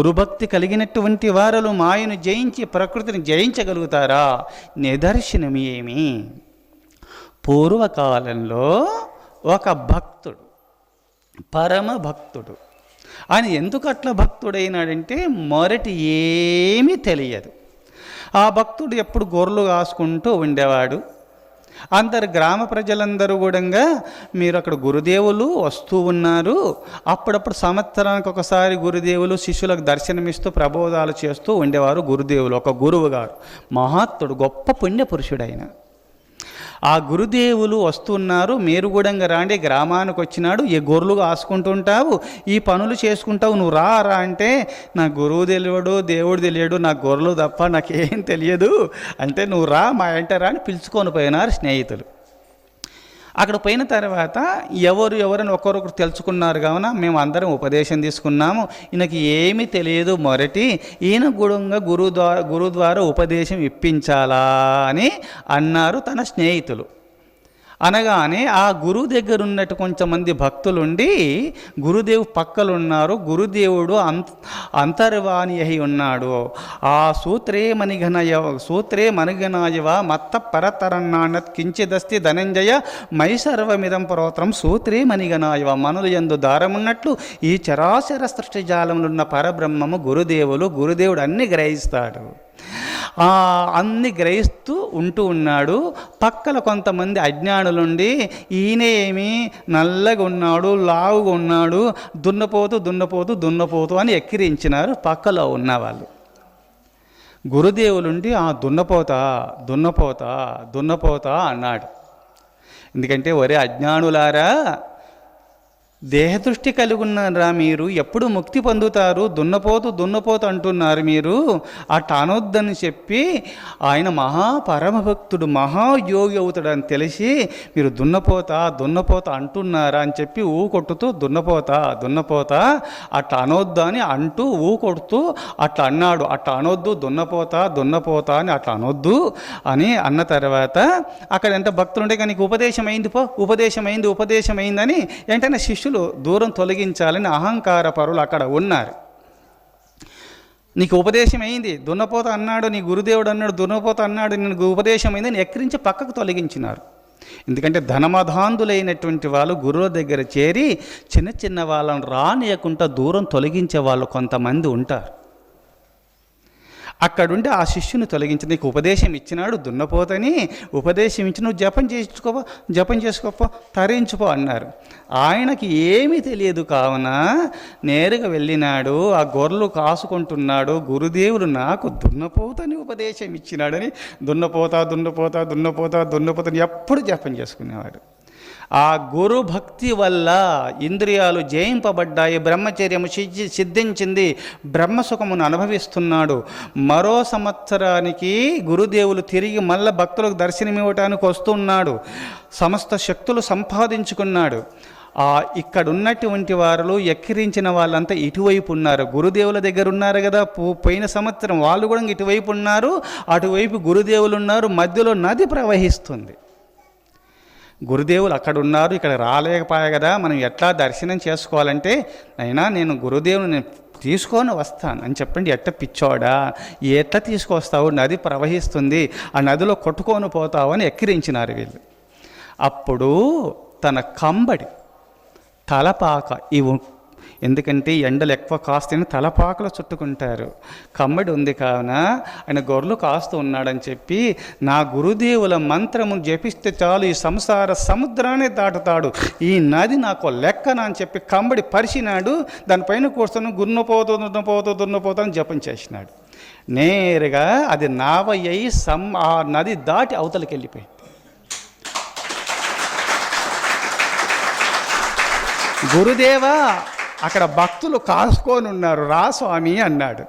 గురుభక్తి కలిగినటువంటి వారలు మాయను జయించి ప్రకృతిని జయించగలుగుతారా? నిదర్శనం ఏమి? పూర్వకాలంలో ఒక భక్తుడు పరమ భక్తుడు. ఆయన ఎందుకు అట్లా భక్తుడైనాడంటే మొరటి ఏమీ తెలియదు. ఆ భక్తుడు ఎప్పుడు గొర్రెలు కాసుకుంటూ ఉండేవాడు. అందరు గ్రామ ప్రజలందరూ కూడా మీరు అక్కడ గురుదేవులు వస్తూ ఉన్నారు. అప్పుడప్పుడు సంవత్సరానికి ఒకసారి గురుదేవులు శిష్యులకు దర్శనమిస్తూ ప్రబోధాలు చేస్తూ ఉండేవారు గురుదేవులు. ఒక గురువు గారు. మహాత్ముడు గొప్ప పుణ్య పురుషుడైన ఆ గురుదేవులు వస్తున్నారు మేరుగూడంగా రాండి గ్రామానికి వచ్చినాడు ఈ గొర్రెలు కాసుకుంటుంటావు ఈ పనులు చేసుకుంటావు నువ్వు రా రా అంటే నా గురువు తెలియడు దేవుడు తెలియడు నా గొర్రెలు తప్ప నాకేం తెలియదు అంటే నువ్వు రా మా ఇంట రా అని పిలుచుకొని పోయినారు స్నేహితులు. అక్కడ పోయిన తర్వాత ఎవరు ఎవరని ఒకరొకరు తెలుసుకున్నారు కావున మేము అందరం ఉపదేశం తీసుకున్నాము. ఈయనకి ఏమీ తెలియదు మొరటి ఈయన గుడంగా గురువు ద్వారా గురువు ద్వారా ఉపదేశం ఇప్పించాలా అని అన్నారు తన స్నేహితులు. అనగానే ఆ గురువు దగ్గర ఉన్నట్టు కొంతమంది భక్తులుండి గురుదేవు పక్కలున్నారు గురుదేవుడు అంత అంతర్వాణి అయి ఉన్నాడు. ఆ సూత్రే మణిఘనయ సూత్రే మణిఘనాయవ మత్త పరతరన్నాన్నత్ కించిదస్తి ధనంజయ మై సర్వమిదం సూత్రే మణిఘనాయవ. మనులు ఎందు దారమున్నట్లు ఈ చరాచర సృష్టి జాలంలో ఉన్న పరబ్రహ్మము గురుదేవులు గురుదేవుడు అన్ని గ్రహిస్తాడు. అన్ని గ్రహిస్తూ ఉంటూ ఉన్నాడు. పక్కల కొంతమంది అజ్ఞానులుండి ఈయన ఏమి నల్లగా ఉన్నాడు లావుగా ఉన్నాడు దున్నపోతూ దున్నపోతూ దున్నపోతూ అని ఎక్కిరించినారు పక్కలో ఉన్నవాళ్ళు గురుదేవులుండి ఆ దున్నపోతా దున్నపోతా దున్నపోతా అన్నాడు. ఎందుకంటే ఒరే అజ్ఞానులారా దేహదృష్టి కలిగి ఉన్నారా మీరు? ఎప్పుడు ముక్తి పొందుతారు? దున్నపోతు దున్నపోతు అంటున్నారు మీరు. అట్ట అనొద్దని చెప్పి ఆయన మహాపరమభక్తుడు మహాయోగి అవుతాడని తెలిసి మీరు దున్నపోతా దున్నపోత అంటున్నారా అని చెప్పి ఊ కొట్టుతూ దున్నపోతా దున్నపోతా అట్ట అనొద్దు అని అంటూ ఊ కొడుతూ అట్లా అన్నాడు. అట్ట అనొద్దు దున్నపోతా దున్నపోతా అని అట్లా అనొద్దు అని అన్న తర్వాత అక్కడ ఎంత భక్తులు ఉంటే కానీ ఉపదేశం అయింది పో ఉపదేశం అయింది ఉపదేశం అయిందని వెంటనే శిష్యులు దూరం తొలగించాలని అహంకార పరులు అక్కడ ఉన్నారు. నీకు ఉపదేశం అయింది దున్నపోత అన్నాడు నీ గురుదేవుడు అన్నాడు దున్నపోత అన్నాడు నీకు ఉపదేశం అయిందని ఎక్కిరించి పక్కకు తొలగించినారు. ఎందుకంటే ధనమధాంధులైనటువంటి వాళ్ళు గురువుల దగ్గర చేరి చిన్న చిన్న వాళ్ళని రానియకుండా దూరం తొలగించే వాళ్ళు కొంతమంది ఉంటారు. అక్కడుండి ఆ శిష్యుని తొలగించి నీకు ఉపదేశం ఇచ్చినాడు దున్నపోతని ఉపదేశం ఇచ్చి నువ్వు జపం చేసుకోపో జపం చేసుకోపో తరించుకో అన్నారు. ఆయనకి ఏమీ తెలియదు కావున నేరుగా వెళ్ళినాడు ఆ గొర్రెలు కాసుకుంటున్నాడు గురుదేవుడు నాకు దున్నపోతని ఉపదేశం ఇచ్చినాడని దున్నపోతా దున్నపోతా దున్నపోతా దున్నపోతని ఎప్పుడు జపం చేసుకునేవాడు. ఆ గురు భక్తి వల్ల ఇంద్రియాలు జయింపబడ్డాయి బ్రహ్మచర్యము సిద్ధి సిద్ధించింది బ్రహ్మసుఖమును అనుభవిస్తున్నాడు. మరో సంవత్సరానికి గురుదేవులు తిరిగి మళ్ళా భక్తులకు దర్శనమివ్వటానికి వస్తున్నాడు. సమస్త శక్తులు సంపాదించుకున్నాడు. ఆ ఇక్కడ ఉన్నటువంటి వారు ఎక్కిరించిన వాళ్ళంతా ఇటువైపు ఉన్నారు గురుదేవుల దగ్గర ఉన్నారు కదా పో- పోయిన సంవత్సరం వాళ్ళు కూడా ఇటువైపు ఉన్నారు అటువైపు గురుదేవులు ఉన్నారు మధ్యలో నది ప్రవహిస్తుంది. గురుదేవులు అక్కడ ఉన్నారు ఇక్కడ రాలేకపోయా కదా మనం ఎట్లా దర్శనం చేసుకోవాలంటే అయినా నేను గురుదేవుని నేను తీసుకొని వస్తాను అని చెప్పండి. ఎట్ట పిచ్చోడా? ఎట్ట తీసుకొస్తావు? నది ప్రవహిస్తుంది ఆ నదిలో కొట్టుకొని పోతావు అని ఎక్కిరించినారు వీళ్ళు. అప్పుడు తన కంబడి తలపాక ఇవి ఎందుకంటే ఎండలు ఎక్కువ కాస్తేనే తలపాకలు చుట్టుకుంటారు. కమ్మడి ఉంది కావున ఆయన గొర్రెలు కాస్తూ ఉన్నాడని చెప్పి నా గురుదేవుల మంత్రము జపిస్తే చాలు ఈ సంసార సముద్రాన్ని దాటుతాడు. ఈ నది నాకు లెక్కన అని చెప్పి కమ్మడి పరిచినాడు. దానిపైన కూర్చొని గున్నపోతూ దున్నపోతూ దున్నపోతూ అని జపం చేసినాడు. నేరుగా అది నావయ్యి సం ఆ నది దాటి అవతలకి వెళ్ళిపోయింది. గురుదేవా అక్కడ భక్తులు కాసుకొని ఉన్నారు రా స్వామి అన్నాడు.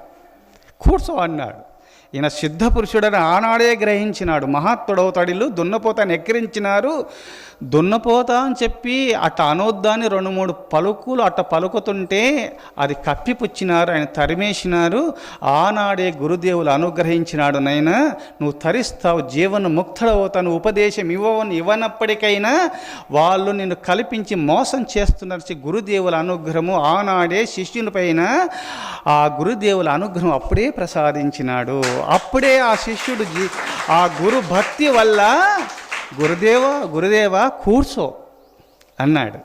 కూర్చో అన్నాడు. ఈయన సిద్ధ పురుషుడని ఆనాడే గ్రహించినాడు. మహాత్ముడవుతాడిల్లు దున్నపోత ఎక్కిరించినారు దున్నపోత అని చెప్పి అట్ట అనొద్దాని రెండు మూడు పలుకులు అట్ట పలుకుతుంటే అది కప్పిపుచ్చినారు ఆయన తరిమేసినారు. ఆనాడే గురుదేవులు అనుగ్రహించినాడు నైనా నువ్వు తరిస్తావు జీవన ముక్తుడవుతాను ఉపదేశం ఇవ్వవని ఇవ్వనప్పటికైనా వాళ్ళు నిన్ను కల్పించి మోసం చేస్తున్నారు. గురుదేవుల అనుగ్రహము ఆనాడే శిష్యునిపైన ఆ గురుదేవుల అనుగ్రహం అప్పుడే ప్రసాదించినాడు. అప్పుడే ఆ శిష్యుడు ఆ గురు భక్తి వల్ల గురుదేవ గురుదేవ కూర్చో అన్నాడు.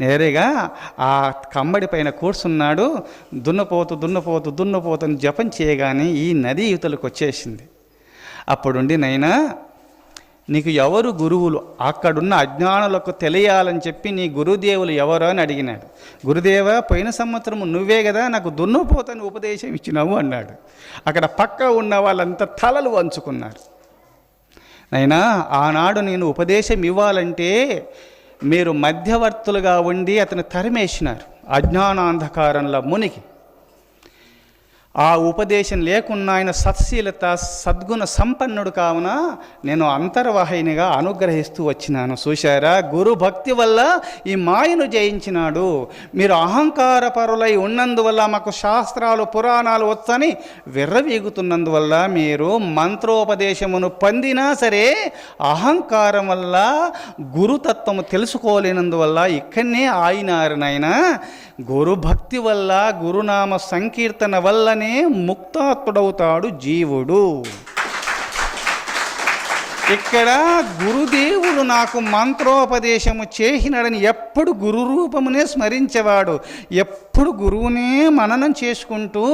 నేరుగా ఆ కమ్మడి పైన కూర్చున్నాడు. దున్నపోతు దున్నపోతు దున్నపోతుని జపం చేయగానే ఈ నది యువతలకు వచ్చేసింది అప్పుడుండి నైనా నీకు ఎవరు గురువులు? అక్కడున్న అజ్ఞానులకు తెలియాలని చెప్పి నీ గురుదేవులు ఎవరు అని అడిగినాడు. గురుదేవ పోయిన సంవత్సరం నువ్వే కదా నాకు దున్నుపోతని ఉపదేశం ఇచ్చినావు అన్నాడు. అక్కడ పక్క ఉన్న వాళ్ళంతా తలలు వంచుకున్నారు. నైనా ఆనాడు నేను ఉపదేశం ఇవ్వాలంటే మీరు మధ్యవర్తులుగా ఉండి అతను తరిమేసినారు. అజ్ఞానాంధకారంలో మునిగి. ఆ ఉపదేశం లేకున్నా ఆయన సత్శీలత సద్గుణ సంపన్నుడు కావున నేను అంతర్వాహినిగా అనుగ్రహిస్తూ వచ్చినాను. చూశారా? గురు భక్తి వల్ల ఈ మాయను జయించినాడు. మీరు అహంకార పరులై ఉన్నందువల్ల మాకు శాస్త్రాలు పురాణాలు వచ్చని విర్రవీగుతున్నందువల్ల మీరు మంత్రోపదేశమును పొందినా సరే అహంకారం వల్ల గురుతత్వము తెలుసుకోలేనందువల్ల ఇక్కడనే ఆయినారు నాయన. గురుభక్తి వల్ల గురునామ సంకీర్తన వల్లనే ముక్తాత్ముడవుతాడు జీవుడు. ఇక్కడ గురుదేవుడు నాకు మంత్రోపదేశము చేసినాడని ఎప్పుడు గురు రూపమునే స్మరించేవాడు. ఎప్పుడు గురువునే మననం చేసుకుంటూ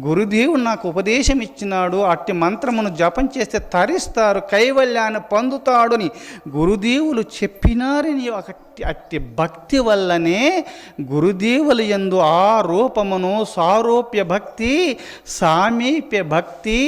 గురుదేవుడు నాకు ఉపదేశం ఇచ్చినాడు. అట్టి మంత్రమును జపం చేస్తే తరిస్తారు కైవల్యాన్ని పొందుతాడని గురుదేవులు చెప్పినారని ఒక అట్టి భక్తి వల్లనే గురుదేవులు ఎందు ఆ రూపమును సారూప్య భక్తి సామీప్య భక్తి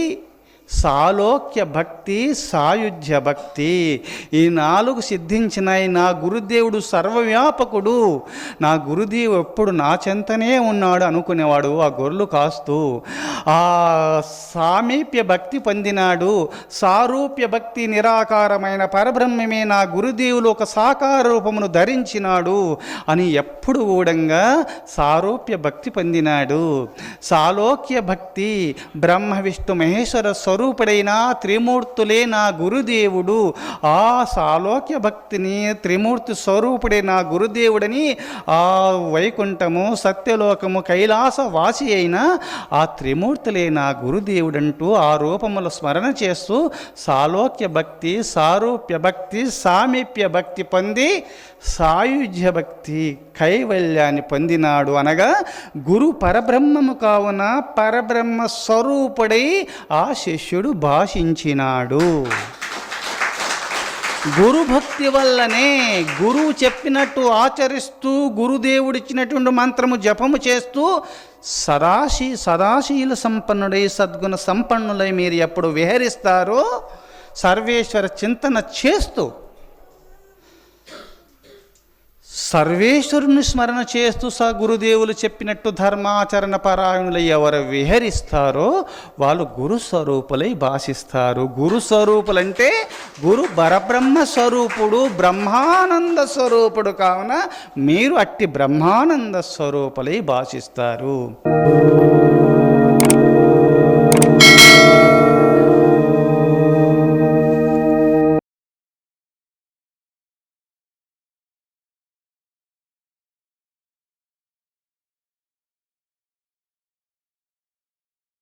సాలోక్య భక్తి సాయుధ్య భక్తి ఈ నాలుగు సిద్ధించినాయి నా గురుదేవుడు సర్వవ్యాపకుడు. నా గురుదేవు ఎప్పుడు నా చెంతనే ఉన్నాడు అనుకునేవాడు ఆ గొర్రెలు కాస్తూ. ఆ సామీప్య భక్తి పొందినాడు. సారూప్య భక్తి నిరాకారమైన పరబ్రహ్మమే నా గురుదేవులు ఒక సాకార రూపమును ధరించినాడు అని ఎప్పుడు కూడంగా సారూప్య భక్తి పొందినాడు. సాలోక్య భక్తి బ్రహ్మ విష్ణు మహేశ్వర స్వరూపుడైన త్రిమూర్తులే నా గురుదేవుడు. ఆ సాలోక్య భక్తిని త్రిమూర్తి స్వరూపుడే నా గురుదేవుడని ఆ వైకుంఠము సత్యలోకము కైలాస వాసి అయిన ఆ త్రిమూర్తులే నా గురుదేవుడంటూ ఆ రూపముల స్మరణ చేస్తూ సాలోక్య భక్తి సారూప్య భక్తి సామీప్య భక్తి పొంది సాయుధ్య భక్తి కైవల్యాన్ని పొందినాడు అనగా గురు పరబ్రహ్మము కావున పరబ్రహ్మ స్వరూపుడై ఆ శిష్యుడు భాషించినాడు. గురుభక్తి వల్లనే గురువు చెప్పినట్టు ఆచరిస్తూ గురుదేవుడిచ్చినటువంటి మంత్రము జపము చేస్తూ సదాశీ సదాశీల సంపన్నుడై సద్గుణ సంపన్నులై మీరు ఎప్పుడు విహరిస్తారో సర్వేశ్వర చింతన చేస్తూ సర్వేశ్వరుని స్మరణ చేస్తూ స గురుదేవులు చెప్పినట్టు ధర్మాచరణ పరాయణులు ఎవరు విహరిస్తారో వాళ్ళు గురు స్వరూపులై భాషిస్తారు. గురు స్వరూపులంటే గురు పరబ్రహ్మ స్వరూపుడు బ్రహ్మానంద స్వరూపుడు కావున మీరు అట్టి బ్రహ్మానంద స్వరూపులై భాషిస్తారు.